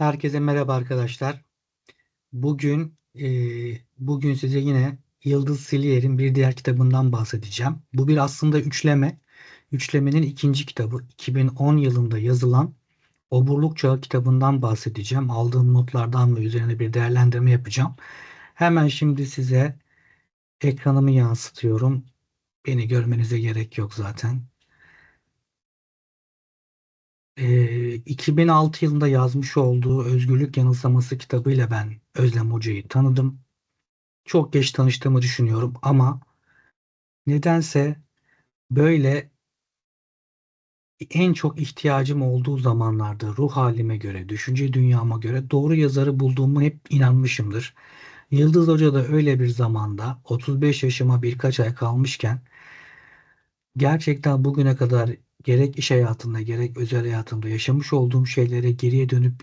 Herkese merhaba arkadaşlar. Bugün eee, bugün size yine Yıldız Silier'in bir diğer kitabından bahsedeceğim. Bu bir aslında üçleme. Üçlemenin ikinci kitabı 2010 yılında yazılan Oburluk Çağı kitabından bahsedeceğim. Aldığım notlardan ve üzerine bir değerlendirme yapacağım. Hemen şimdi size ekranımı yansıtıyorum. Beni görmenize gerek yok zaten. Ee, 2006 yılında yazmış olduğu Özgürlük Yanılsaması kitabıyla ben Özlem Hoca'yı tanıdım. Çok geç tanıştığımı düşünüyorum ama nedense böyle en çok ihtiyacım olduğu zamanlarda ruh halime göre, düşünce dünyama göre doğru yazarı bulduğumu hep inanmışımdır. Yıldız Hoca da öyle bir zamanda 35 yaşıma birkaç ay kalmışken gerçekten bugüne kadar gerek iş hayatında gerek özel hayatımda yaşamış olduğum şeylere geriye dönüp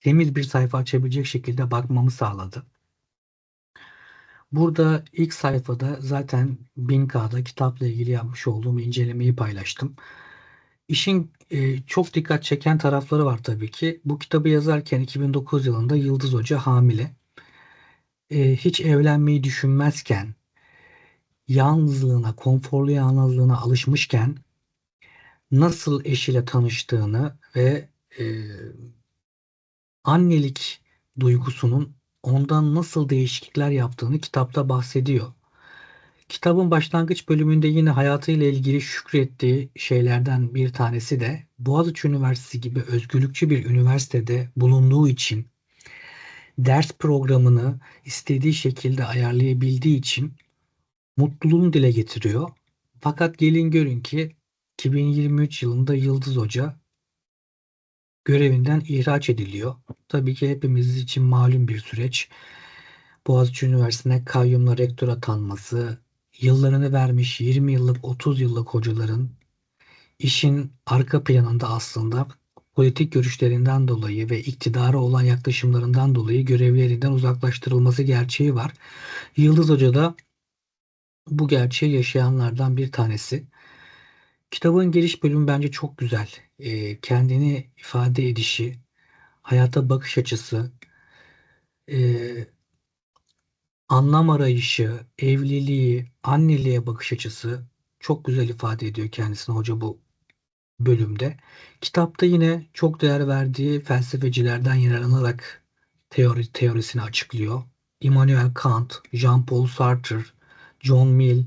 temiz bir sayfa açabilecek şekilde bakmamı sağladı. Burada ilk sayfada zaten 1000K'da kitapla ilgili yapmış olduğum incelemeyi paylaştım. İşin e, çok dikkat çeken tarafları var tabii ki. Bu kitabı yazarken 2009 yılında Yıldız Hoca hamile. E, hiç evlenmeyi düşünmezken, yalnızlığına, konforlu yalnızlığına alışmışken nasıl eşiyle tanıştığını ve e, annelik duygusunun ondan nasıl değişiklikler yaptığını kitapta bahsediyor. Kitabın başlangıç bölümünde yine hayatıyla ilgili şükrettiği şeylerden bir tanesi de Boğaziçi Üniversitesi gibi özgürlükçü bir üniversitede bulunduğu için ders programını istediği şekilde ayarlayabildiği için mutluluğunu dile getiriyor. Fakat gelin görün ki 2023 yılında Yıldız Hoca görevinden ihraç ediliyor. Tabii ki hepimiz için malum bir süreç. Boğaziçi Üniversitesi'ne kayyumla rektör atanması, yıllarını vermiş 20 yıllık 30 yıllık hocaların işin arka planında aslında politik görüşlerinden dolayı ve iktidara olan yaklaşımlarından dolayı görevlerinden uzaklaştırılması gerçeği var. Yıldız Hoca da bu gerçeği yaşayanlardan bir tanesi. Kitabın giriş bölümü bence çok güzel. E, kendini ifade edişi, hayata bakış açısı, e, anlam arayışı, evliliği, anneliğe bakış açısı çok güzel ifade ediyor kendisini hoca bu bölümde. Kitapta yine çok değer verdiği felsefecilerden yararlanarak teori teorisini açıklıyor. Immanuel Kant, Jean-Paul Sartre, John Mill,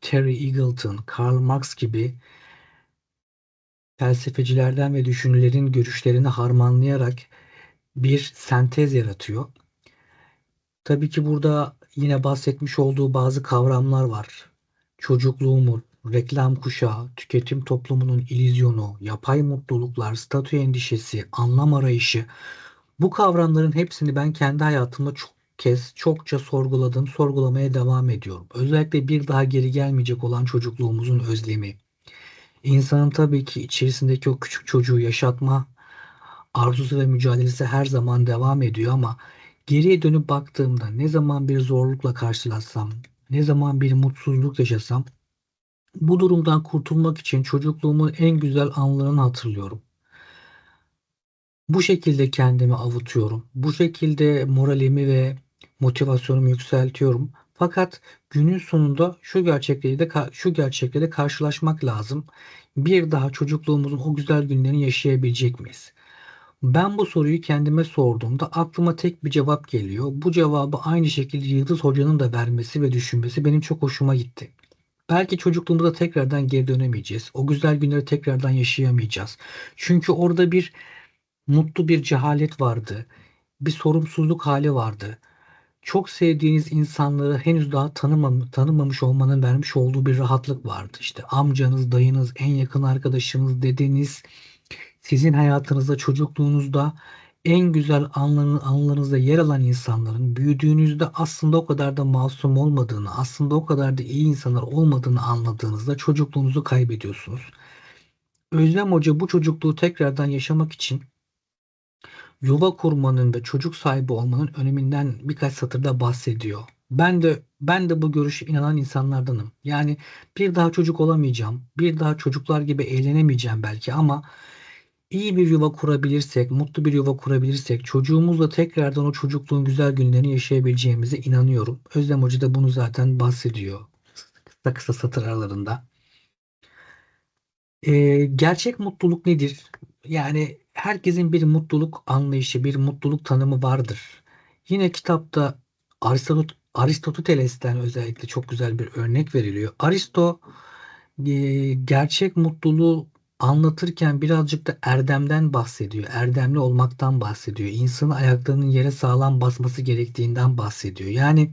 Terry Eagleton, Karl Marx gibi felsefecilerden ve düşünürlerin görüşlerini harmanlayarak bir sentez yaratıyor. Tabii ki burada yine bahsetmiş olduğu bazı kavramlar var. Çocukluğumun, reklam kuşağı, tüketim toplumunun ilizyonu, yapay mutluluklar, statü endişesi, anlam arayışı. Bu kavramların hepsini ben kendi hayatımda çok kez çokça sorguladım, sorgulamaya devam ediyorum. Özellikle bir daha geri gelmeyecek olan çocukluğumuzun özlemi. İnsanın tabii ki içerisindeki o küçük çocuğu yaşatma arzusu ve mücadelesi her zaman devam ediyor ama geriye dönüp baktığımda ne zaman bir zorlukla karşılaşsam, ne zaman bir mutsuzluk yaşasam bu durumdan kurtulmak için çocukluğumun en güzel anlarını hatırlıyorum. Bu şekilde kendimi avutuyorum. Bu şekilde moralimi ve motivasyonumu yükseltiyorum. Fakat günün sonunda şu gerçekleri de şu gerçekle de karşılaşmak lazım. Bir daha çocukluğumuzun o güzel günlerini yaşayabilecek miyiz? Ben bu soruyu kendime sorduğumda aklıma tek bir cevap geliyor. Bu cevabı aynı şekilde Yıldız Hoca'nın da vermesi ve düşünmesi benim çok hoşuma gitti. Belki çocukluğumuzda tekrardan geri dönemeyeceğiz. O güzel günleri tekrardan yaşayamayacağız. Çünkü orada bir mutlu bir cehalet vardı. Bir sorumsuzluk hali vardı. Çok sevdiğiniz insanları henüz daha tanımam tanımamış olmanın vermiş olduğu bir rahatlık vardı. İşte amcanız, dayınız, en yakın arkadaşınız, dedeniz, sizin hayatınızda, çocukluğunuzda en güzel anların, anlarınızda yer alan insanların büyüdüğünüzde aslında o kadar da masum olmadığını, aslında o kadar da iyi insanlar olmadığını anladığınızda çocukluğunuzu kaybediyorsunuz. Özlem Hoca bu çocukluğu tekrardan yaşamak için yuva kurmanın ve çocuk sahibi olmanın öneminden birkaç satırda bahsediyor. Ben de ben de bu görüşe inanan insanlardanım. Yani bir daha çocuk olamayacağım. Bir daha çocuklar gibi eğlenemeyeceğim belki ama iyi bir yuva kurabilirsek, mutlu bir yuva kurabilirsek, çocuğumuzla tekrardan o çocukluğun güzel günlerini yaşayabileceğimize inanıyorum. Özlem Hoca da bunu zaten bahsediyor. Kısa kısa satır aralarında. Ee, gerçek mutluluk nedir? Yani herkesin bir mutluluk anlayışı, bir mutluluk tanımı vardır. Yine kitapta Aristot Aristoteles'ten özellikle çok güzel bir örnek veriliyor. Aristo e, gerçek mutluluğu anlatırken birazcık da erdemden bahsediyor. Erdemli olmaktan bahsediyor. İnsanın ayaklarının yere sağlam basması gerektiğinden bahsediyor. Yani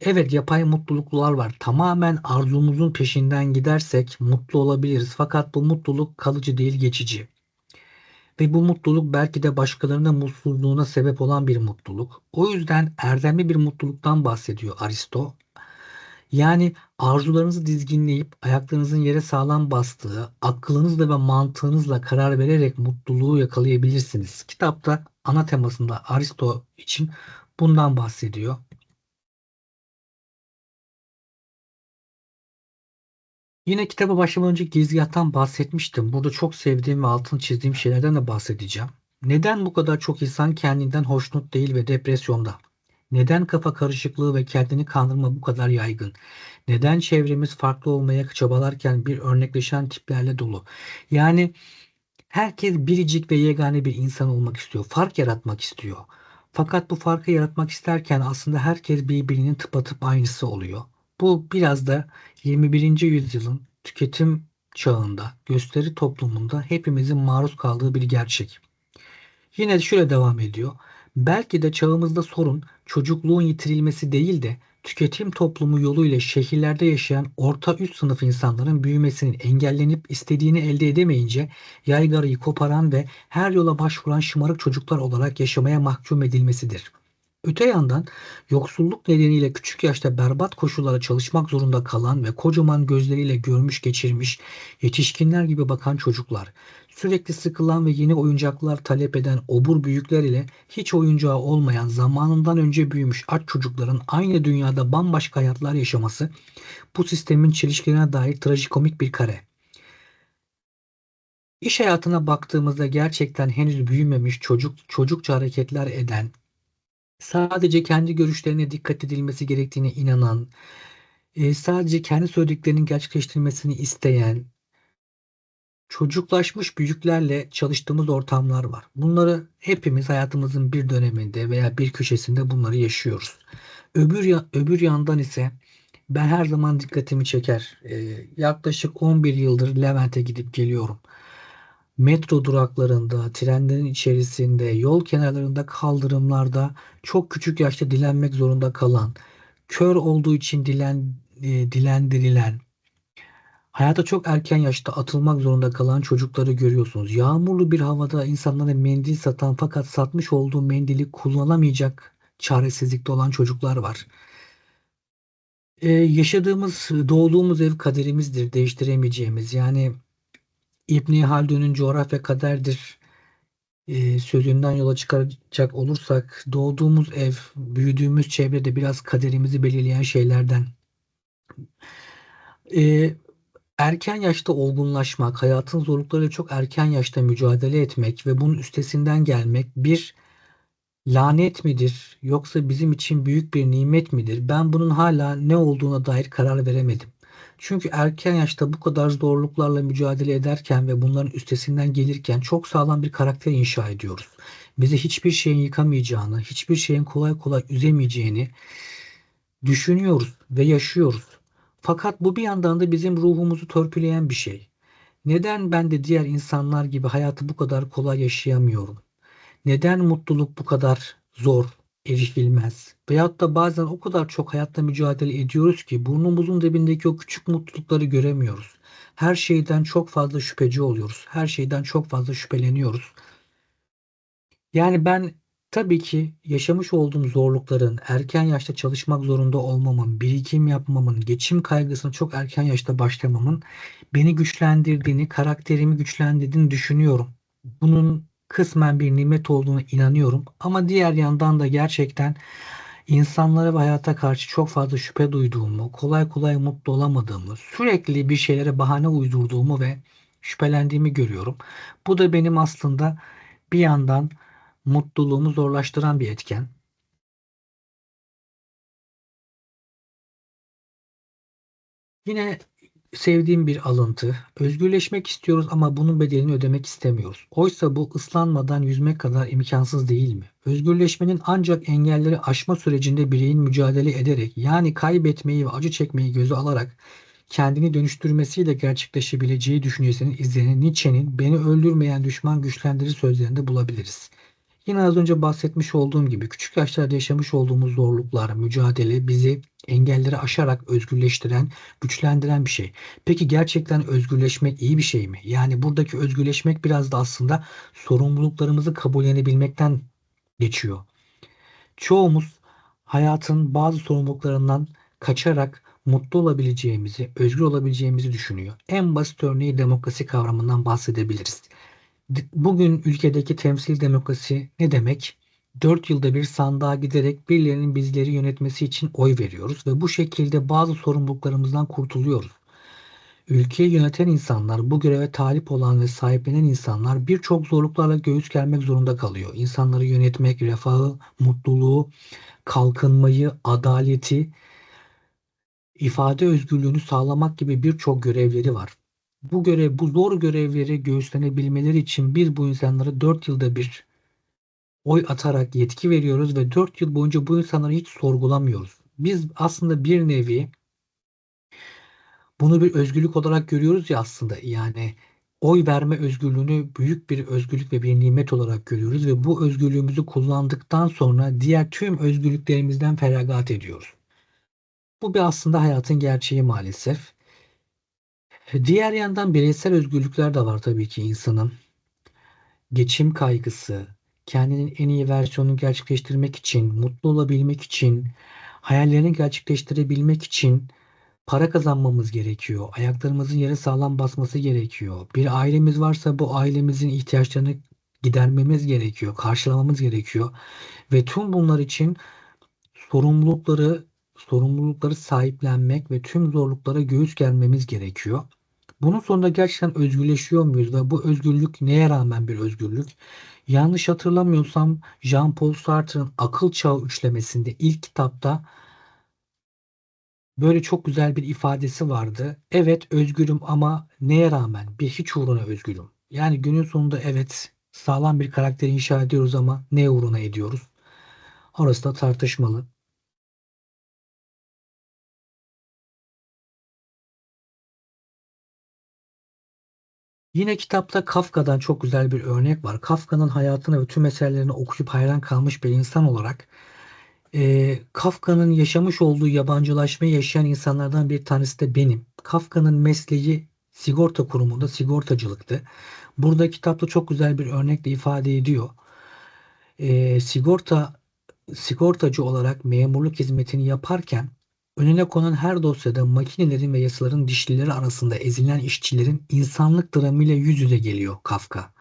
Evet yapay mutluluklar var. Tamamen arzumuzun peşinden gidersek mutlu olabiliriz. Fakat bu mutluluk kalıcı değil geçici. Ve bu mutluluk belki de başkalarının mutsuzluğuna sebep olan bir mutluluk. O yüzden erdemli bir mutluluktan bahsediyor Aristo. Yani arzularınızı dizginleyip ayaklarınızın yere sağlam bastığı, aklınızla ve mantığınızla karar vererek mutluluğu yakalayabilirsiniz. Kitapta ana temasında Aristo için bundan bahsediyor. Yine kitaba başlamadan önce girizgahtan bahsetmiştim. Burada çok sevdiğim ve altını çizdiğim şeylerden de bahsedeceğim. Neden bu kadar çok insan kendinden hoşnut değil ve depresyonda? Neden kafa karışıklığı ve kendini kandırma bu kadar yaygın? Neden çevremiz farklı olmaya çabalarken bir örnekleşen tiplerle dolu? Yani herkes biricik ve yegane bir insan olmak istiyor. Fark yaratmak istiyor. Fakat bu farkı yaratmak isterken aslında herkes birbirinin tıpatıp aynısı oluyor. Bu biraz da 21. yüzyılın tüketim çağında, gösteri toplumunda hepimizin maruz kaldığı bir gerçek. Yine şöyle devam ediyor. Belki de çağımızda sorun çocukluğun yitirilmesi değil de tüketim toplumu yoluyla şehirlerde yaşayan orta üst sınıf insanların büyümesinin engellenip istediğini elde edemeyince yaygarayı koparan ve her yola başvuran şımarık çocuklar olarak yaşamaya mahkum edilmesidir. Öte yandan yoksulluk nedeniyle küçük yaşta berbat koşullara çalışmak zorunda kalan ve kocaman gözleriyle görmüş geçirmiş yetişkinler gibi bakan çocuklar, sürekli sıkılan ve yeni oyuncaklar talep eden obur büyükler ile hiç oyuncağı olmayan zamanından önce büyümüş aç çocukların aynı dünyada bambaşka hayatlar yaşaması bu sistemin çelişkilerine dair trajikomik bir kare. İş hayatına baktığımızda gerçekten henüz büyümemiş çocuk çocukça hareketler eden, sadece kendi görüşlerine dikkat edilmesi gerektiğine inanan, e, sadece kendi söylediklerinin gerçekleştirilmesini isteyen, çocuklaşmış büyüklerle çalıştığımız ortamlar var. Bunları hepimiz hayatımızın bir döneminde veya bir köşesinde bunları yaşıyoruz. Öbür öbür yandan ise ben her zaman dikkatimi çeker. E, yaklaşık 11 yıldır Levent'e gidip geliyorum metro duraklarında, trenlerin içerisinde, yol kenarlarında, kaldırımlarda çok küçük yaşta dilenmek zorunda kalan, kör olduğu için dilen, e, dilendirilen, hayata çok erken yaşta atılmak zorunda kalan çocukları görüyorsunuz. Yağmurlu bir havada insanlara mendil satan fakat satmış olduğu mendili kullanamayacak çaresizlikte olan çocuklar var. Ee, yaşadığımız, doğduğumuz ev kaderimizdir, değiştiremeyeceğimiz. Yani İbni Haldun'un coğrafya kaderdir e, sözünden yola çıkacak olursak doğduğumuz ev, büyüdüğümüz çevrede biraz kaderimizi belirleyen şeylerden. E, erken yaşta olgunlaşmak, hayatın zorluklarıyla çok erken yaşta mücadele etmek ve bunun üstesinden gelmek bir lanet midir yoksa bizim için büyük bir nimet midir? Ben bunun hala ne olduğuna dair karar veremedim. Çünkü erken yaşta bu kadar zorluklarla mücadele ederken ve bunların üstesinden gelirken çok sağlam bir karakter inşa ediyoruz. Bizi hiçbir şeyin yıkamayacağını, hiçbir şeyin kolay kolay üzemeyeceğini düşünüyoruz ve yaşıyoruz. Fakat bu bir yandan da bizim ruhumuzu törpüleyen bir şey. Neden ben de diğer insanlar gibi hayatı bu kadar kolay yaşayamıyorum? Neden mutluluk bu kadar zor, erişilmez? Veyahut da bazen o kadar çok hayatta mücadele ediyoruz ki burnumuzun dibindeki o küçük mutlulukları göremiyoruz. Her şeyden çok fazla şüpheci oluyoruz. Her şeyden çok fazla şüpheleniyoruz. Yani ben tabii ki yaşamış olduğum zorlukların, erken yaşta çalışmak zorunda olmamın, birikim yapmamın, geçim kaygısına çok erken yaşta başlamamın beni güçlendirdiğini, karakterimi güçlendirdiğini düşünüyorum. Bunun kısmen bir nimet olduğunu inanıyorum. Ama diğer yandan da gerçekten insanlara ve hayata karşı çok fazla şüphe duyduğumu, kolay kolay mutlu olamadığımı, sürekli bir şeylere bahane uydurduğumu ve şüphelendiğimi görüyorum. Bu da benim aslında bir yandan mutluluğumu zorlaştıran bir etken. Yine sevdiğim bir alıntı. Özgürleşmek istiyoruz ama bunun bedelini ödemek istemiyoruz. Oysa bu ıslanmadan yüzmek kadar imkansız değil mi? Özgürleşmenin ancak engelleri aşma sürecinde bireyin mücadele ederek yani kaybetmeyi ve acı çekmeyi göze alarak kendini dönüştürmesiyle gerçekleşebileceği düşüncesinin izlerini Nietzsche'nin beni öldürmeyen düşman güçlendirir sözlerinde bulabiliriz. Yine az önce bahsetmiş olduğum gibi küçük yaşlarda yaşamış olduğumuz zorluklar, mücadele bizi engelleri aşarak özgürleştiren, güçlendiren bir şey. Peki gerçekten özgürleşmek iyi bir şey mi? Yani buradaki özgürleşmek biraz da aslında sorumluluklarımızı kabullenebilmekten geçiyor. Çoğumuz hayatın bazı sorumluluklarından kaçarak mutlu olabileceğimizi, özgür olabileceğimizi düşünüyor. En basit örneği demokrasi kavramından bahsedebiliriz. Bugün ülkedeki temsil demokrasi ne demek? 4 yılda bir sandığa giderek birilerinin bizleri yönetmesi için oy veriyoruz ve bu şekilde bazı sorumluluklarımızdan kurtuluyoruz. Ülkeyi yöneten insanlar, bu göreve talip olan ve sahiplenen insanlar birçok zorluklarla göğüs germek zorunda kalıyor. İnsanları yönetmek, refahı, mutluluğu, kalkınmayı, adaleti, ifade özgürlüğünü sağlamak gibi birçok görevleri var. Bu görev, bu zor görevleri göğüslenebilmeleri için biz bu insanlara 4 yılda bir oy atarak yetki veriyoruz ve 4 yıl boyunca bu insanları hiç sorgulamıyoruz. Biz aslında bir nevi bunu bir özgürlük olarak görüyoruz ya aslında yani oy verme özgürlüğünü büyük bir özgürlük ve bir nimet olarak görüyoruz ve bu özgürlüğümüzü kullandıktan sonra diğer tüm özgürlüklerimizden feragat ediyoruz. Bu bir aslında hayatın gerçeği maalesef. Diğer yandan bireysel özgürlükler de var tabii ki insanın. Geçim kaygısı, kendinin en iyi versiyonunu gerçekleştirmek için, mutlu olabilmek için, hayallerini gerçekleştirebilmek için para kazanmamız gerekiyor. Ayaklarımızın yere sağlam basması gerekiyor. Bir ailemiz varsa bu ailemizin ihtiyaçlarını gidermemiz gerekiyor, karşılamamız gerekiyor. Ve tüm bunlar için sorumlulukları sorumlulukları sahiplenmek ve tüm zorluklara göğüs germemiz gerekiyor. Bunun sonunda gerçekten özgürleşiyor muyuz ve bu özgürlük neye rağmen bir özgürlük? Yanlış hatırlamıyorsam Jean-Paul Sartre'ın Akıl Çağı üçlemesinde ilk kitapta böyle çok güzel bir ifadesi vardı. Evet özgürüm ama neye rağmen? Bir hiç uğruna özgürüm. Yani günün sonunda evet sağlam bir karakter inşa ediyoruz ama ne uğruna ediyoruz? Orası da tartışmalı. Yine kitapta Kafka'dan çok güzel bir örnek var. Kafka'nın hayatını ve tüm eserlerini okuyup hayran kalmış bir insan olarak e, Kafka'nın yaşamış olduğu yabancılaşmayı yaşayan insanlardan bir tanesi de benim. Kafka'nın mesleği sigorta kurumunda sigortacılıktı. Burada kitapta çok güzel bir örnekle ifade ediyor. E, sigorta sigortacı olarak memurluk hizmetini yaparken Önüne konan her dosyada makinelerin ve yasaların dişlileri arasında ezilen işçilerin insanlık dramıyla yüz yüze geliyor Kafka.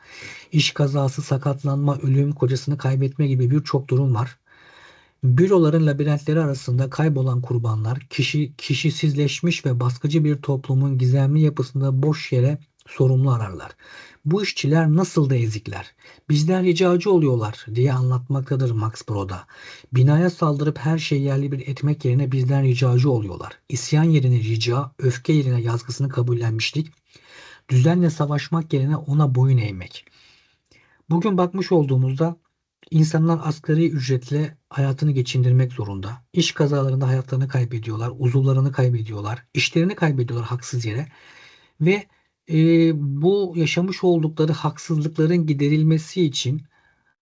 İş kazası, sakatlanma, ölüm, kocasını kaybetme gibi birçok durum var. Büroların labirentleri arasında kaybolan kurbanlar, kişi kişisizleşmiş ve baskıcı bir toplumun gizemli yapısında boş yere sorumlu ararlar. Bu işçiler nasıl da ezikler. Bizden ricacı oluyorlar diye anlatmaktadır Max Broda. Binaya saldırıp her şeyi yerli bir etmek yerine bizden ricacı oluyorlar. İsyan yerine rica, öfke yerine yazgısını kabullenmişlik, düzenle savaşmak yerine ona boyun eğmek. Bugün bakmış olduğumuzda insanlar asgari ücretle hayatını geçindirmek zorunda. İş kazalarında hayatlarını kaybediyorlar, uzuvlarını kaybediyorlar, işlerini kaybediyorlar haksız yere ve e, bu yaşamış oldukları haksızlıkların giderilmesi için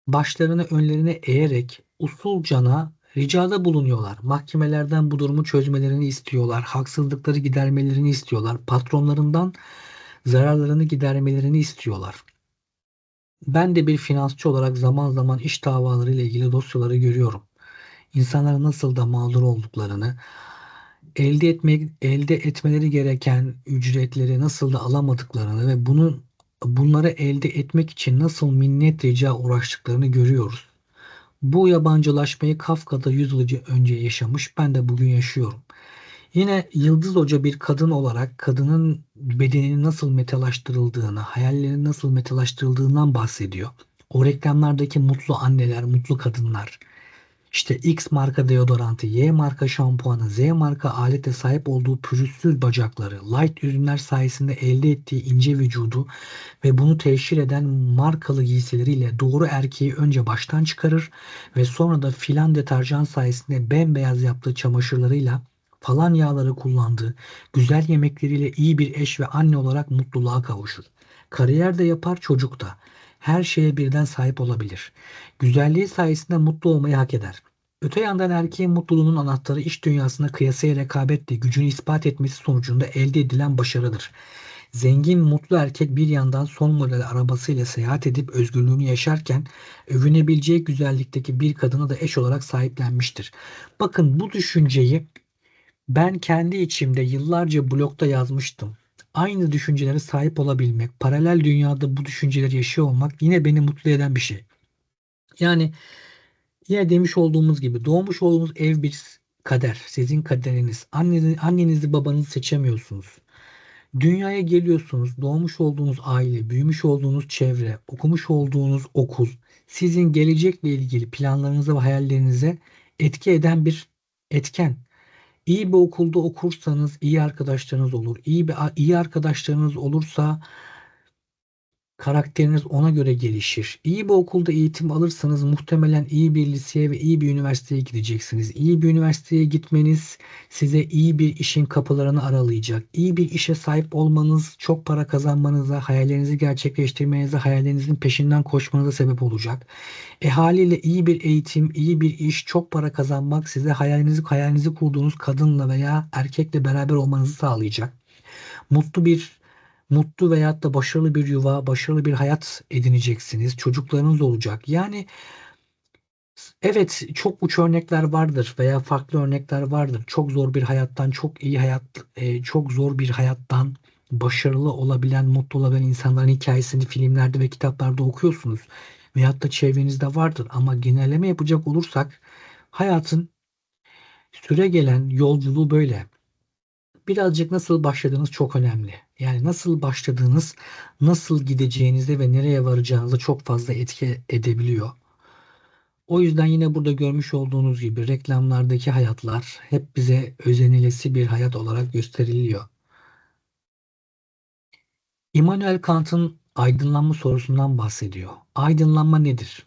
başlarını önlerine eğerek usulcana ricada bulunuyorlar. Mahkemelerden bu durumu çözmelerini istiyorlar. Haksızlıkları gidermelerini istiyorlar. Patronlarından zararlarını gidermelerini istiyorlar. Ben de bir finansçı olarak zaman zaman iş davaları ile ilgili dosyaları görüyorum. İnsanlar nasıl da mağdur olduklarını, elde etmek elde etmeleri gereken ücretleri nasıl da alamadıklarını ve bunu bunları elde etmek için nasıl minnet rica uğraştıklarını görüyoruz. Bu yabancılaşmayı Kafka'da 100 yıl önce yaşamış, ben de bugün yaşıyorum. Yine Yıldız Hoca bir kadın olarak kadının bedeninin nasıl metalaştırıldığını, hayallerinin nasıl metalaştırıldığından bahsediyor. O reklamlardaki mutlu anneler, mutlu kadınlar, işte X marka deodorantı, Y marka şampuanı, Z marka alete sahip olduğu pürüzsüz bacakları, light ürünler sayesinde elde ettiği ince vücudu ve bunu teşhir eden markalı giysileriyle doğru erkeği önce baştan çıkarır ve sonra da filan deterjan sayesinde bembeyaz yaptığı çamaşırlarıyla falan yağları kullandığı güzel yemekleriyle iyi bir eş ve anne olarak mutluluğa kavuşur. Kariyer de yapar çocuk da. Her şeye birden sahip olabilir. Güzelliği sayesinde mutlu olmayı hak eder. Öte yandan erkeğin mutluluğunun anahtarı iş dünyasında kıyasaya rekabetle gücünü ispat etmesi sonucunda elde edilen başarıdır. Zengin, mutlu erkek bir yandan son model arabasıyla seyahat edip özgürlüğünü yaşarken övünebileceği güzellikteki bir kadını da eş olarak sahiplenmiştir. Bakın bu düşünceyi ben kendi içimde yıllarca blogda yazmıştım. Aynı düşüncelere sahip olabilmek, paralel dünyada bu düşünceleri yaşıyor olmak yine beni mutlu eden bir şey. Yani yine demiş olduğumuz gibi doğmuş olduğumuz ev bir kader. Sizin kaderiniz. Annenizi, annenizi babanızı seçemiyorsunuz. Dünyaya geliyorsunuz. Doğmuş olduğunuz aile, büyümüş olduğunuz çevre, okumuş olduğunuz okul sizin gelecekle ilgili planlarınıza ve hayallerinize etki eden bir etken. İyi bir okulda okursanız iyi arkadaşlarınız olur. İyi bir iyi arkadaşlarınız olursa karakteriniz ona göre gelişir. İyi bir okulda eğitim alırsanız muhtemelen iyi bir liseye ve iyi bir üniversiteye gideceksiniz. İyi bir üniversiteye gitmeniz size iyi bir işin kapılarını aralayacak. İyi bir işe sahip olmanız çok para kazanmanıza, hayallerinizi gerçekleştirmenize, hayallerinizin peşinden koşmanıza sebep olacak. E haliyle iyi bir eğitim, iyi bir iş, çok para kazanmak size hayalinizi hayalinizi kurduğunuz kadınla veya erkekle beraber olmanızı sağlayacak. Mutlu bir mutlu veyahut da başarılı bir yuva, başarılı bir hayat edineceksiniz. Çocuklarınız olacak. Yani evet çok uç örnekler vardır veya farklı örnekler vardır. Çok zor bir hayattan, çok iyi hayat, e, çok zor bir hayattan başarılı olabilen, mutlu olabilen insanların hikayesini filmlerde ve kitaplarda okuyorsunuz. Veyahut da çevrenizde vardır. Ama genelleme yapacak olursak hayatın süre gelen yolculuğu böyle birazcık nasıl başladığınız çok önemli. Yani nasıl başladığınız, nasıl gideceğinizde ve nereye varacağınızda çok fazla etki edebiliyor. O yüzden yine burada görmüş olduğunuz gibi reklamlardaki hayatlar hep bize özenilesi bir hayat olarak gösteriliyor. Immanuel Kant'ın aydınlanma sorusundan bahsediyor. Aydınlanma nedir?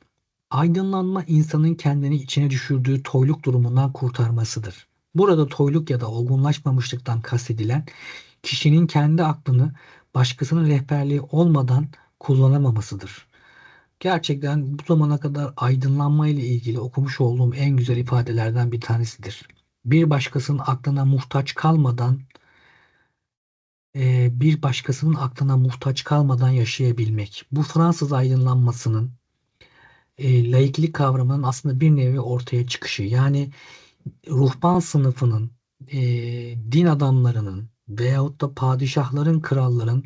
Aydınlanma insanın kendini içine düşürdüğü toyluk durumundan kurtarmasıdır. Burada toyluk ya da olgunlaşmamışlıktan kastedilen kişinin kendi aklını başkasının rehberliği olmadan kullanamamasıdır. Gerçekten bu zamana kadar aydınlanma ile ilgili okumuş olduğum en güzel ifadelerden bir tanesidir. Bir başkasının aklına muhtaç kalmadan e, bir başkasının aklına muhtaç kalmadan yaşayabilmek. Bu Fransız aydınlanmasının e, laiklik kavramının aslında bir nevi ortaya çıkışı. Yani ruhban sınıfının, e, din adamlarının veyahut da padişahların, kralların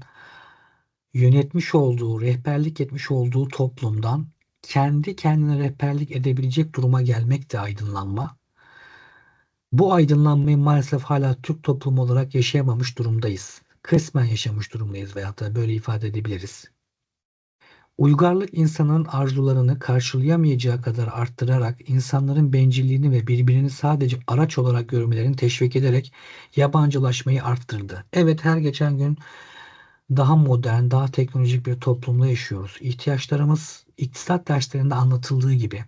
yönetmiş olduğu, rehberlik etmiş olduğu toplumdan kendi kendine rehberlik edebilecek duruma gelmek de aydınlanma. Bu aydınlanmayı maalesef hala Türk toplumu olarak yaşayamamış durumdayız. Kısmen yaşamış durumdayız veyahut da böyle ifade edebiliriz. Uygarlık insanın arzularını karşılayamayacağı kadar arttırarak insanların bencilliğini ve birbirini sadece araç olarak görmelerini teşvik ederek yabancılaşmayı arttırdı. Evet her geçen gün daha modern, daha teknolojik bir toplumda yaşıyoruz. İhtiyaçlarımız iktisat derslerinde anlatıldığı gibi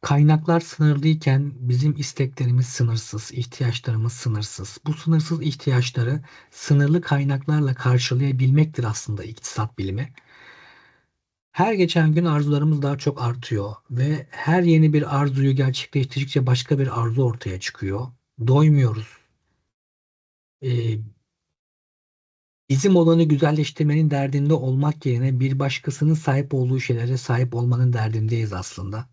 kaynaklar sınırlıyken bizim isteklerimiz sınırsız, ihtiyaçlarımız sınırsız. Bu sınırsız ihtiyaçları sınırlı kaynaklarla karşılayabilmektir aslında iktisat bilimi. Her geçen gün arzularımız daha çok artıyor ve her yeni bir arzuyu gerçekleştirdikçe başka bir arzu ortaya çıkıyor. Doymuyoruz. Ee, bizim olanı güzelleştirmenin derdinde olmak yerine bir başkasının sahip olduğu şeylere sahip olmanın derdindeyiz aslında.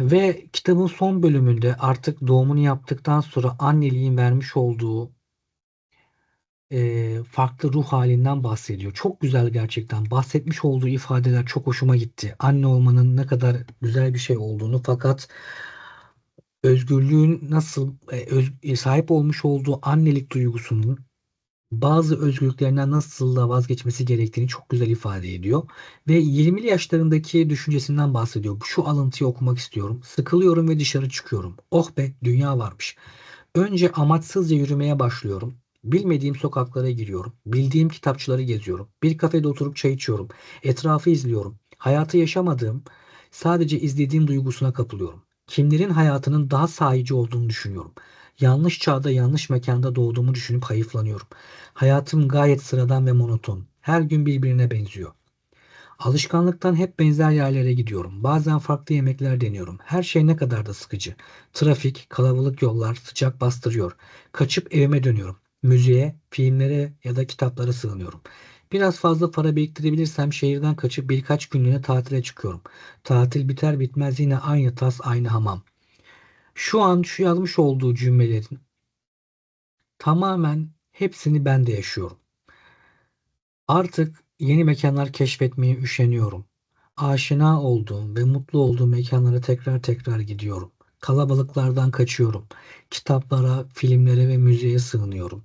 Ve kitabın son bölümünde artık doğumunu yaptıktan sonra anneliğin vermiş olduğu e, farklı ruh halinden bahsediyor. Çok güzel gerçekten. Bahsetmiş olduğu ifadeler çok hoşuma gitti. Anne olmanın ne kadar güzel bir şey olduğunu fakat özgürlüğün nasıl e, öz- e, sahip olmuş olduğu annelik duygusunun bazı özgürlüklerinden nasıl da vazgeçmesi gerektiğini çok güzel ifade ediyor. Ve 20'li yaşlarındaki düşüncesinden bahsediyor. Şu alıntıyı okumak istiyorum. Sıkılıyorum ve dışarı çıkıyorum. Oh be dünya varmış. Önce amaçsızca yürümeye başlıyorum. Bilmediğim sokaklara giriyorum. Bildiğim kitapçıları geziyorum. Bir kafede oturup çay içiyorum. Etrafı izliyorum. Hayatı yaşamadığım, sadece izlediğim duygusuna kapılıyorum. Kimlerin hayatının daha sahici olduğunu düşünüyorum. Yanlış çağda yanlış mekanda doğduğumu düşünüp hayıflanıyorum. Hayatım gayet sıradan ve monoton. Her gün birbirine benziyor. Alışkanlıktan hep benzer yerlere gidiyorum. Bazen farklı yemekler deniyorum. Her şey ne kadar da sıkıcı. Trafik, kalabalık yollar sıcak bastırıyor. Kaçıp evime dönüyorum. Müziğe, filmlere ya da kitaplara sığınıyorum. Biraz fazla para biriktirebilirsem şehirden kaçıp birkaç günlüğüne tatile çıkıyorum. Tatil biter bitmez yine aynı tas aynı hamam. Şu an şu yazmış olduğu cümlelerin tamamen hepsini ben de yaşıyorum. Artık yeni mekanlar keşfetmeye üşeniyorum. Aşina olduğum ve mutlu olduğum mekanlara tekrar tekrar gidiyorum. Kalabalıklardan kaçıyorum. Kitaplara, filmlere ve müziğe sığınıyorum.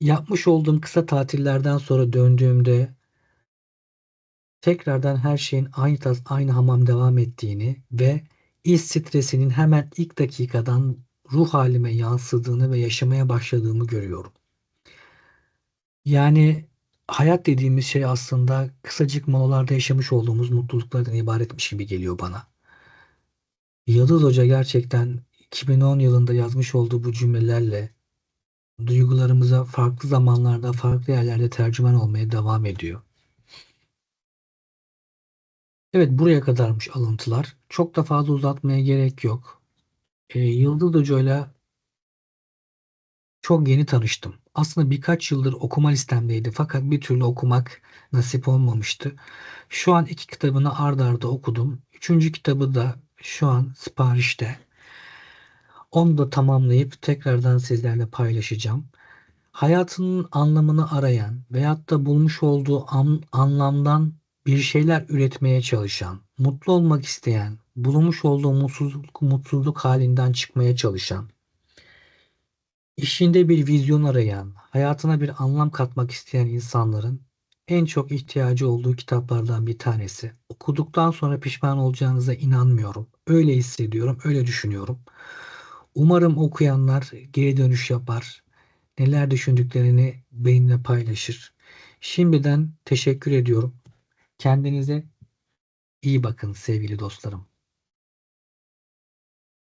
Yapmış olduğum kısa tatillerden sonra döndüğümde tekrardan her şeyin aynı tas aynı hamam devam ettiğini ve iş stresinin hemen ilk dakikadan ruh halime yansıdığını ve yaşamaya başladığımı görüyorum. Yani hayat dediğimiz şey aslında kısacık molalarda yaşamış olduğumuz mutluluklardan ibaretmiş gibi geliyor bana. Yıldız Hoca gerçekten 2010 yılında yazmış olduğu bu cümlelerle duygularımıza farklı zamanlarda, farklı yerlerde tercüman olmaya devam ediyor. Evet buraya kadarmış alıntılar. Çok da fazla uzatmaya gerek yok. Ee, Yıldız Hoca'yla çok yeni tanıştım. Aslında birkaç yıldır okuma listemdeydi fakat bir türlü okumak nasip olmamıştı. Şu an iki kitabını ard arda okudum. Üçüncü kitabı da şu an siparişte. Onu da tamamlayıp tekrardan sizlerle paylaşacağım. Hayatının anlamını arayan veyahut da bulmuş olduğu an, anlamdan bir şeyler üretmeye çalışan, mutlu olmak isteyen, bulmuş olduğu mutsuzluk, mutsuzluk halinden çıkmaya çalışan, işinde bir vizyon arayan, hayatına bir anlam katmak isteyen insanların en çok ihtiyacı olduğu kitaplardan bir tanesi. Okuduktan sonra pişman olacağınıza inanmıyorum. Öyle hissediyorum, öyle düşünüyorum. Umarım okuyanlar geri dönüş yapar. Neler düşündüklerini benimle paylaşır. Şimdiden teşekkür ediyorum. Kendinize iyi bakın sevgili dostlarım.